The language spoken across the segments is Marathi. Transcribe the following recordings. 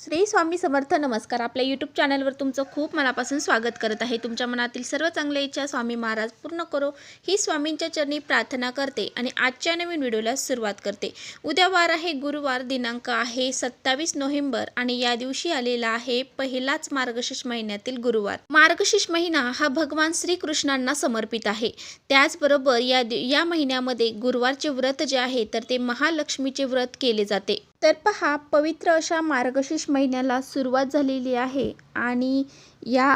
श्री स्वामी समर्थ नमस्कार. आपल्या यूट्यूब चॅनलवर तुमचं खूप मनापासून स्वागत करत आहे. तुमच्या मनातील सर्व चांगल्या इच्छा स्वामी महाराज पूर्ण करो. ही स्वामींच्या चरणी प्रार्थना करते आणि आजच्या नवीन व्हिडिओला सुरुवात करते. उद्या वार आहे गुरुवार दिनांक आहे सत्तावीस नोव्हेंबर आणि या दिवशी आलेला आहे पहिलाच मार्गशीर्ष महिन्यातील गुरुवार. मार्गशीर्ष महिना हा भगवान श्रीकृष्णांना समर्पित आहे. त्याचबरोबर या या महिन्यामध्ये गुरुवारचे व्रत जे आहे तर ते महालक्ष्मीचे व्रत केले जाते. तर पहा पवित्र अशा मार्गशीर्ष महिन्याला सुरुवात झालेली आहे आणि या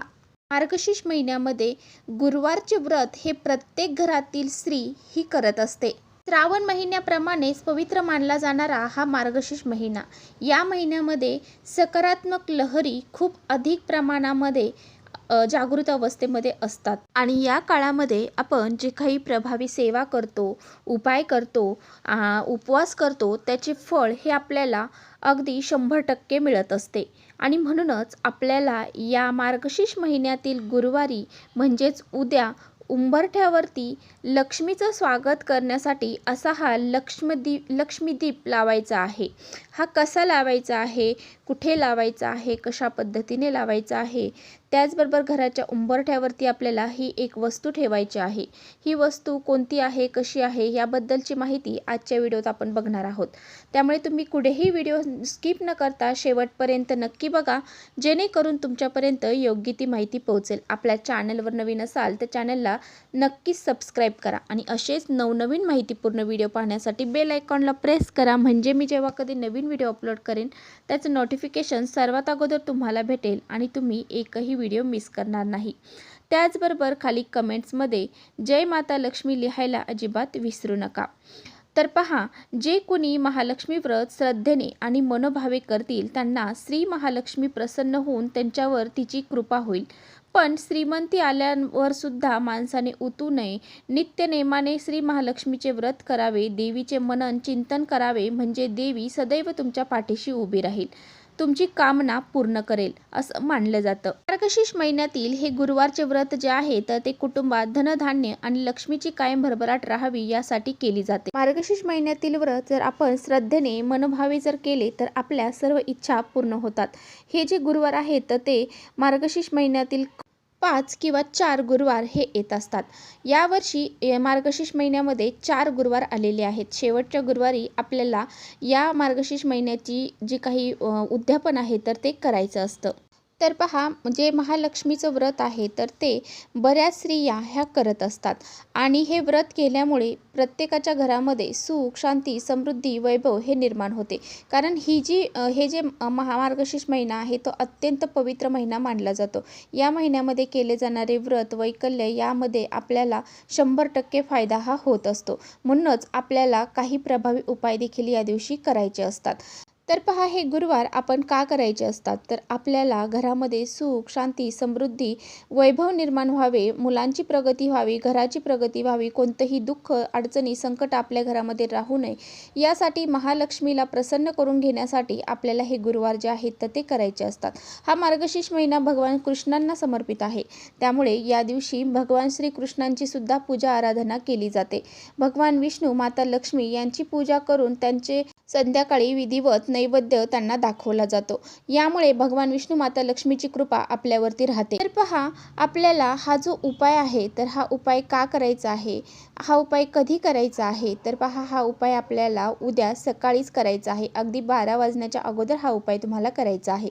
मार्गशीर्ष महिन्यामध्ये गुरुवारचे व्रत हे प्रत्येक घरातील स्त्री ही करत असते. श्रावण महिन्याप्रमाणेच पवित्र मानला जाणारा हा मार्गशीर्ष महिना. या महिन्यामध्ये सकारात्मक लहरी खूप अधिक प्रमाणामध्ये जागृत अवस्थेमध्ये असतात. आणि या काळामध्ये आपण जे काही प्रभावी सेवा करतो उपाय करतो उपवास करतो त्याचे फळ हे आपल्याला अगदी शंभर टक्के मिळत असते. आणि म्हणूनच आपल्याला या मार्गशीर्ष महिन्यातील गुरुवारी म्हणजेच उद्या उंबरठ्यावरती लक्ष्मीचं स्वागत करण्यासाठी असा हा लक्ष्मदीप लक्ष्मीदीप लावायचा आहे. हा कसा लावायचा आहे? कुठे लावायचा आहे? कशा पद्धतीने लावायचा आहे? त्याचबरोबर घराच्या उंबरठ्यावरती आपल्याला ही एक वस्तू ठेवायची आहे. ही वस्तू कोणती आहे कशी आहे याबद्दलची माहिती आजच्या व्हिडिओत आपण बघणार आहोत. त्यामुळे तुम्ही कुठेही व्हिडिओ स्किप न करता शेवटपर्यंत नक्की बघा जेणेकरून तुमच्यापर्यंत योग्य ती माहिती पोहोचेल. आपल्या चॅनलवर नवीन असाल तर चॅनलला नक्कीच सबस्क्राईब करा आणि असेच नवनवीन माहितीपूर्ण व्हिडिओ पाहण्यासाठी बेल आयकॉनला प्रेस करा. म्हणजे मी जेव्हा कधी नवीन व्हिडिओ अपलोड करेन त्याचं नोटिफिकेशन सर्वात अगोदर तुम्हाला भेटेल आणि तुम्ही एकही व्हिडिओ मिस करणार नाही. त्याचबरोबर खाली कमेंट्समध्ये जय माता लक्ष्मी लिहायला अजिबात विसरू नका. तर पहा जे कुणी महालक्ष्मी व्रत श्रद्धेने आणि मनोभावे करतील त्यांना श्री महालक्ष्मी प्रसन्न होऊन त्यांच्यावर तिची कृपा होईल. पण श्रीमंती आल्यावर सुद्धा माणसाने उतू नये. नित्य नेमाने श्री महालक्ष्मीचे व्रत करावे देवीचे मनन चिंतन करावे म्हणजे देवी सदैव तुमच्या पाठीशी उभी राहील. तुमची कामना पूर्ण करेल असं मानलं जातं. मार्गशीर्ष महिन्यातील हे गुरुवारचे व्रत जे आहे तर ते कुटुंबात धनधान्य आणि लक्ष्मीची कायम भरभराट राहावी यासाठी केली जाते. मार्गशीर्ष महिन्यातील व्रत जर आपण श्रद्धेने मनोभावे जर केले तर आपल्या सर्व इच्छा पूर्ण होतात. हे जे गुरुवार आहेत तर ते मार्गशीर्ष महिन्यातील पाच किंवा चार गुरुवार हे येत असतात. यावर्षी मार्गशीर्ष महिन्यामध्ये चार गुरुवार आलेले आहेत. शेवटच्या गुरुवारी आपल्याला या मार्गशीर्ष महिन्याची जी काही उद्यापन आहे तर ते करायचं असतं. तर पहा जे महालक्ष्मीचं व्रत आहे तर ते बऱ्याच स्त्रिया ह्या करत असतात. आणि हे व्रत केल्यामुळे प्रत्येकाच्या घरामध्ये सुख शांती समृद्धी वैभव हे निर्माण होते. कारण ही जी हे जे महामार्गशीर्ष महिना आहे तो अत्यंत पवित्र महिना मानला जातो. या महिन्यामध्ये केले जाणारे व्रत वैकल्य यामध्ये आपल्याला शंभर टक्के फायदा हा होत असतो. म्हणूनच आपल्याला काही प्रभावी उपाय देखील या दिवशी करायचे असतात. तर पहा हे गुरुवार आपण का करायचे असतात? तर आपल्याला घरामध्ये सुख शांती समृद्धी वैभव निर्माण व्हावे मुलांची प्रगती व्हावी घराची प्रगती व्हावी कोणतंही दुःख अडचणी संकट आपल्या घरामध्ये राहू नये यासाठी महालक्ष्मीला प्रसन्न करून घेण्यासाठी आपल्याला हे गुरुवार जे आहेत तर ते करायचे असतात. हा मार्गशीर्ष महिना भगवान कृष्णांना समर्पित आहे. त्यामुळे या दिवशी भगवान श्रीकृष्णांची सुद्धा पूजा आराधना केली जाते. भगवान विष्णू माता लक्ष्मी यांची पूजा करून त्यांचे संध्याकाळी विधिवत नैवेद्य त्यांना दाखवला जातो. यामुळे भगवान विष्णू माता लक्ष्मीची कृपा आपल्यावरती राहते. तर पहा आपल्याला हा जो उपाय आहे तर हा उपाय का करायचा आहे? हा उपाय कधी करायचा आहे? तर पहा हा उपाय आपल्याला उद्या सकाळीच करायचा आहे. अगदी बारा वाजण्याच्या अगोदर हा उपाय तुम्हाला करायचा आहे.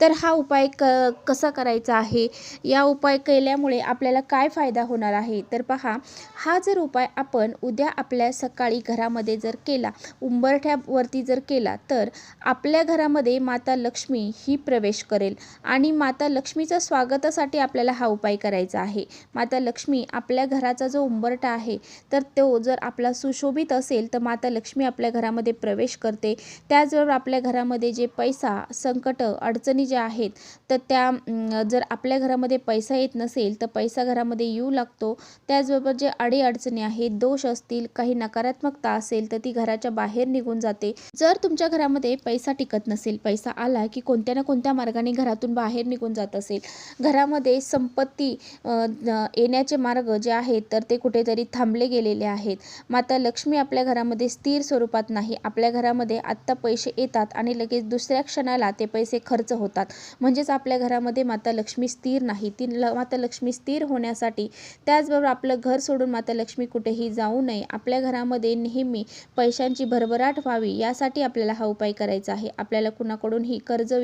तर हा उपाय क कसा करायचा आहे? या उपाय केल्यामुळे आपल्याला काय फायदा होणार आहे? तर पहा हा जर उपाय आपण उद्या आपल्या सकाळी घरामध्ये जर केला उंबरठ्यावरती जर केला तर आपल्या घरामध्ये माता लक्ष्मी ही प्रवेश करेल. आणि माता लक्ष्मीच्या स्वागतासाठी आपल्याला हा उपाय करायचा आहे. माता लक्ष्मी आपल्या घराचा जो उंबरठा आहे तर तो जर आपला सुशोभित असेल तर माता लक्ष्मी आपल्या घरामध्ये प्रवेश करते. त्याचबरोबर आपल्या घरामध्ये जे पैसा संकट अडचणी ज्या आहेत तर त्या जर आपल्या घरामध्ये पैसा येत नसेल तर पैसा घरामध्ये येऊ लागतो. त्याचबरोबर जे अडीअडचणी आहेत दोष असतील काही नकारात्मकता असेल तर ती घराच्या बाहेर निघून जाते. जर तुमच्या घरामध्ये पैसा टिकत नसेल पैसा आला की कोणत्या ना कोणत्या मार्गाने घरातून बाहेर निघून जात असेल. घरामध्ये संपत्ती येण्याचे मार्ग जे आहेत तर ते कुठेतरी थांब थांबले गेलेले आहेत. माता लक्ष्मी आपल्या घरामध्ये स्थिर स्वरूपात नाही. आपल्या घरामध्ये आत्ता पैसे येतात आणि लगेच दुसऱ्या क्षणाला ते पैसे खर्च होतात. म्हणजेच आपल्या घरामध्ये माता लक्ष्मी स्थिर नाही. ती ल माता लक्ष्मी स्थिर होण्यासाठी त्याचबरोबर आपलं घर सोडून माता लक्ष्मी कुठेही जाऊ नये. आपल्या घरामध्ये नेहमी पैशांची भरभराट व्हावी यासाठी आपल्याला हा उपाय करायचा आहे. आपल्याला कुणाकडूनही कर्ज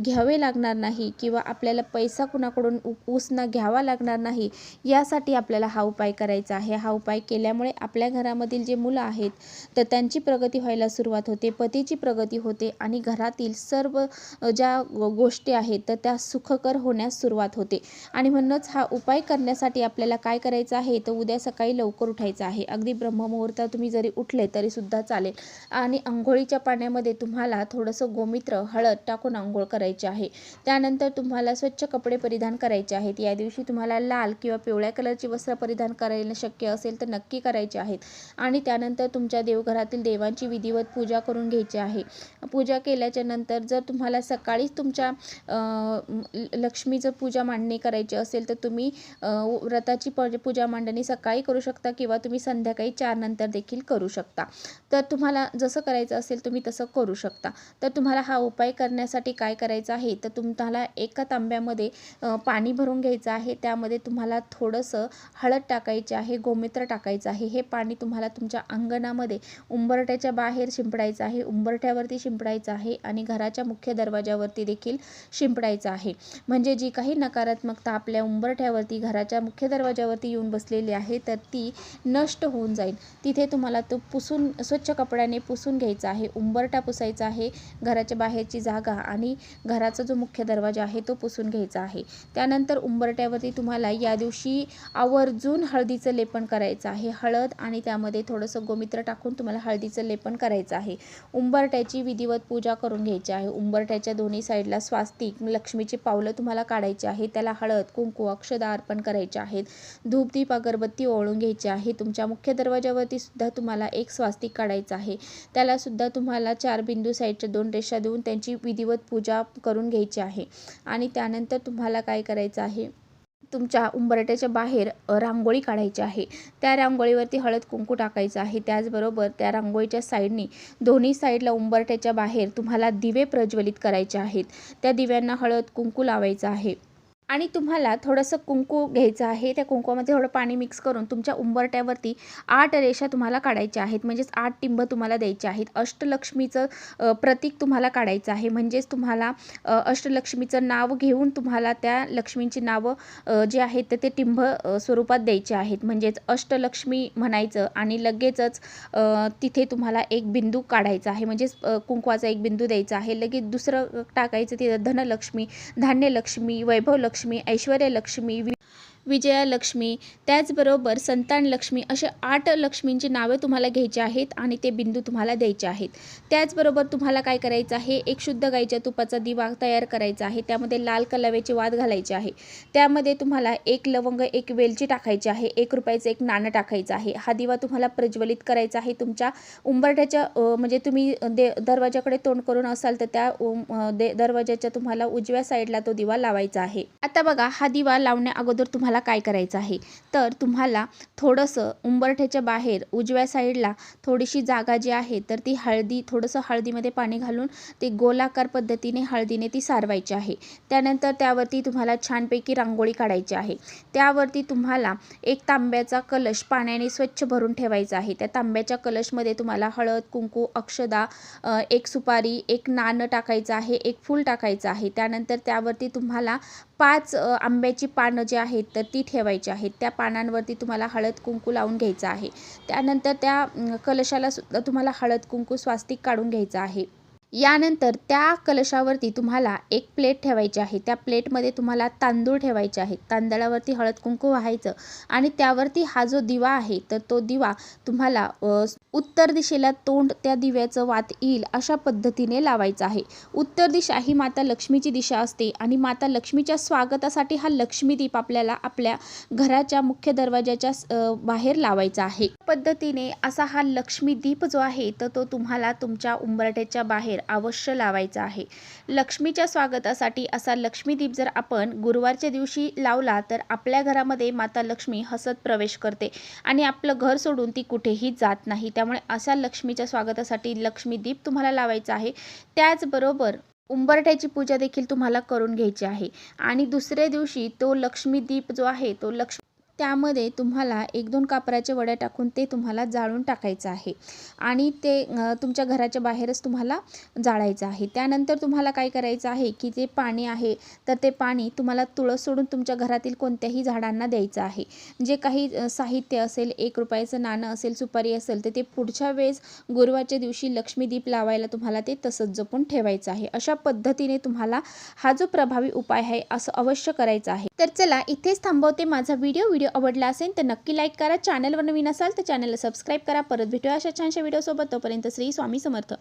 घ्यावे लागणार नाही किंवा आपल्याला पैसा कुणाकडून उसना घ्यावा लागणार नाही यासाठी आपल्याला हा उपाय करायचा आहे. हा उपाय केल्यामुळे आपल्या घरामधील जे मुलं आहेत तर त्यांची प्रगती व्हायला सुरुवात होते पतीची प्रगती होते आणि घरातील सर्व ज्या गोष्टी आहेत तर त्या सुखकर होण्यास सुरुवात होते. आणि म्हणूनच हा उपाय करण्यासाठी आपल्याला काय करायचं आहे तर उद्या सकाळी लवकर उठायचं आहे. अगदी ब्रह्ममुहूर्तात तुम्ही जरी उठले तरीसुद्धा चालेल. आणि आंघोळीच्या पाण्यामध्ये तुम्हाला थोडंसं गोमित्र हळद टाकून आंघोळ करायची आहे. त्यानंतर तुम्हाला स्वच्छ कपडे परिधान करायचे आहेत. या दिवशी तुम्हाला लाल किंवा पिवळ्या कलरची वस्त्र परिधान करायला शक्य असेल तर नक्की करायचे आहेत. आणि त्यानंतर तुमच्या देवघरातील देवांची विधिवत पूजा करून घ्यायची आहे. पूजा केल्याच्यानंतर जर तुम्हाला सकाळीच तुमच्या लक्ष्मीचं पूजा मांडणी करायची असेल तर तुम्ही व्रताची प पूजा मांडणी सकाळी करू शकता किंवा तुम्ही संध्याकाळी चार नंतर देखील करू शकता. तर तुम्हाला जसं करायचं असेल तुम्ही तसं करू शकता. तर तुम्हाला हा उपाय करण्यासाठी काय करायचं आहे? तर तुम्हाला एका तांब्यामध्ये पाणी भरून घ्यायचं आहे. त्यामध्ये तुम्हाला थोडंसं हळद टाकायची आहे गोमित्र टाकायचं आहे. हे पाणी तुम्हाला तुमच्या अंगणामध्ये उंबरठ्याच्या बाहेर शिंपडायचं आहे. उंबरठ्यावरती शिंपडायचं आहे आणि घराच्या मुख्य दरवाजावरती देखील शिंपडायचं आहे. म्हणजे जी काही नकारात्मकता आपल्या उंबरठ्यावरती घराच्या मुख्य दरवाजावरती येऊन बसलेली आहे तर ती नष्ट होऊन जाईल. तिथे तुम्हाला तो पुसून स्वच्छ कपड्याने पुसून घ्यायचा आहे. उंबरठा पुसायचा आहे घराच्या बाहेरची जागा आणि घराचा जो मुख्य दरवाजा आहे तो पुसून घ्यायचा आहे. त्यानंतर उंबरट्यावरती तुम्हाला या दिवशी आवर्जून हळदीचं लेपन करायचं आहे हळद आणि त्यामध्ये थोडंसं गोमित्र टाकून तुम्हाला हळदीचं लेपन करायचं आहे. उंबरट्याची विधिवत पूजा करून घ्यायची आहे. उंबरट्याच्या दोन्ही साईडला स्वास्तिक लक्ष्मीची पावलं तुम्हाला काढायची आहे. त्याला हळद कुंकू अक्षदा अर्पण करायचे आहेत. धूपदीप अगरबत्ती ओळून घ्यायची आहे. तुमच्या मुख्य दरवाजावरती सुद्धा तुम्हाला एक स्वास्तिक काढायचं आहे. त्याला सुद्धा तुम्हाला चार बिंदू साईडच्या दोन रेषा देऊन त्यांची विधिवत पूजा करून घ्यायची आहे. आणि त्यानंतर तुम्हाला काय करायचं आहे? तुमच्या उंबरट्याच्या बाहेर रांगोळी काढायची आहे. त्या रांगोळीवरती हळद कुंकू टाकायचं आहे. त्याचबरोबर त्या रांगोळीच्या साईडनी दोन्ही साईडला उंबरट्याच्या बाहेर तुम्हाला दिवे प्रज्वलित करायचे आहेत. त्या दिव्यांना हळद कुंकू लावायचं आहे. आणि तुम्हाला थोडंसं कुंकू घ्यायचं आहे. त्या कुंकूमध्ये थोडं पाणी मिक्स करून तुमच्या उंबरट्यावरती आठ रेषा तुम्हाला काढायच्या आहेत. म्हणजेच आठ टिंब तुम्हाला द्यायचे आहेत. अष्टलक्ष्मीचं प्रतीक तुम्हाला काढायचं आहे. म्हणजेच तुम्हाला अष्टलक्ष्मीचं नाव घेऊन तुम्हाला त्या लक्ष्मींची नावं जे आहेत ते टिंब स्वरूपात द्यायचे आहेत. म्हणजेच अष्टलक्ष्मी म्हणायचं आणि लगेचच तिथे तुम्हाला एक बिंदू काढायचा आहे. म्हणजेच कुंकवाचा एक बिंदू द्यायचा आहे. लगेच दुसरं टाकायचं तिथं धनलक्ष्मी धान्यलक्ष्मी वैभवलक्ष्मी ऐश्वर्यलक्ष्मी वि विजयालक्ष्मी त्याचबरोबर संतानलक्ष्मी असे आठ लक्ष्मींची नावे तुम्हाला घ्यायची आहेत आणि ते बिंदू तुम्हाला द्यायचे आहेत. त्याचबरोबर तुम्हाला काय करायचं आहे? एक शुद्ध गाईच्या तुपाचा दिवा तयार करायचा आहे. त्यामध्ये लाल कलावेचे वाद घालायचे आहे. त्यामध्ये तुम्हाला एक लवंग एक वेलची टाकायची आहे. एक रुपयाचं एक नाणं टाकायचं आहे. हा दिवा तुम्हाला प्रज्वलित करायचा आहे. तुमच्या उंबरठ्याच्या म्हणजे तुम्ही दे दरवाजाकडे तोंड करून असाल तर त्या दे दरवाजाच्या तुम्हाला उजव्या साईडला तो दिवा लावायचा आहे. आता बघा हा दिवा लावण्या अगोदर तुम्हाला काय करायचं आहे? तर तुम्हाला थोडंसं उंबरठ्याच्या बाहेर उजव्या साईडला थोडीशी जागा जी आहे तर ती हळदी थोडंसं हळदीमध्ये पाणी घालून ते गोलाकार पद्धतीने हळदीने ती सारवायची आहे. त्यानंतर त्यावरती तुम्हाला छानपैकी रांगोळी काढायची आहे. त्यावरती तुम्हाला एक तांब्याचा कलश पाण्याने स्वच्छ भरून ठेवायचा आहे. त्या तांब्याच्या कलशमध्ये तुम्हाला हळद कुंकू अक्षदा एक सुपारी एक नाणं टाकायचं आहे एक फूल टाकायचं आहे. त्यानंतर त्यावरती तुम्हाला पाच आंब्याची पानं जी आहेत तर ती ठेवायची आहेत. त्या पानांवरती तुम्हाला हळद कुंकू लावून घ्यायचं आहे. त्यानंतर त्या कलशाला सुद्धा तुम्हाला हळद कुंकू स्वास्तिक काढून घ्यायचं आहे. यानंतर त्या कलशावरती तुम्हाला एक प्लेट ठेवायची आहे. त्या प्लेटमध्ये तुम्हाला तांदूळ ठेवायचे आहेत. तांदळावरती हळद कुंकू व्हायचं आणि त्यावरती हा जो दिवा आहे तर तो दिवा तुम्हाला उत्तर दिशेला तोंड त्या दिव्याचं वात येईल अशा पद्धतीने लावायचा आहे. उत्तर दिशा ही माता लक्ष्मीची दिशा असते आणि माता लक्ष्मीच्या स्वागतासाठी हा लक्ष्मीदीप आपल्याला आपल्या घराच्या मुख्य दरवाजाच्या बाहेर लावायचा आहे. पद्धतीने असा हा लक्ष्मी दीप जो आहे तर तो तुम्हाला तुमच्या उंबरठ्याच्या बाहेर घराबाहेर अवश्य लावायचा आहे. लक्ष्मीच्या स्वागतासाठी असा लक्ष्मीदीप जर आपण गुरुवारच्या दिवशी लावला तर आपल्या घरामध्ये माता लक्ष्मी हसत प्रवेश करते आणि आपलं घर सोडून ती कुठेही जात नाही. त्यामुळे अशा लक्ष्मीच्या स्वागतासाठी लक्ष्मीदीप तुम्हाला लावायचा आहे. त्याचबरोबर उंबरठ्याची पूजा देखील तुम्हाला करून घ्यायची आहे. आणि दुसऱ्या दिवशी तो लक्ष्मीदीप जो आहे तो लक्ष्मी त्यामध्ये तुम्हाला एक दोन कापराच्या वड्या टाकून ते तुम्हाला जाळून टाकायचं आहे. आणि ते तुमच्या घराच्या बाहेरच तुम्हाला जाळायचं आहे. त्यानंतर तुम्हाला काय करायचं आहे की जे पाणी आहे तर ते पाणी तुम्हाला तुळस सोडून तुमच्या घरातील कोणत्याही झाडांना द्यायचं आहे. जे काही साहित्य असेल एक रुपयाचं नाणं असेल सुपारी असेल तर ते पुढच्या वेळेस गुरुवारच्या दिवशी लक्ष्मीदीप लावायला तुम्हाला ते तसंच जपून ठेवायचं आहे. अशा पद्धतीने तुम्हाला हा जो प्रभावी उपाय आहे असं अवश्य करायचं आहे. तर चला इथेच थांबवते माझा व्हिडिओ व्हिडिओ आवडला असेल तर नक्की लाईक करा. चॅनलवर नवीन असाल तर चॅनलला सबस्क्राईब करा. परत भेटूया अशा छानशा व्हिडिओसोबत. तोपर्यंत श्री स्वामी समर्थ.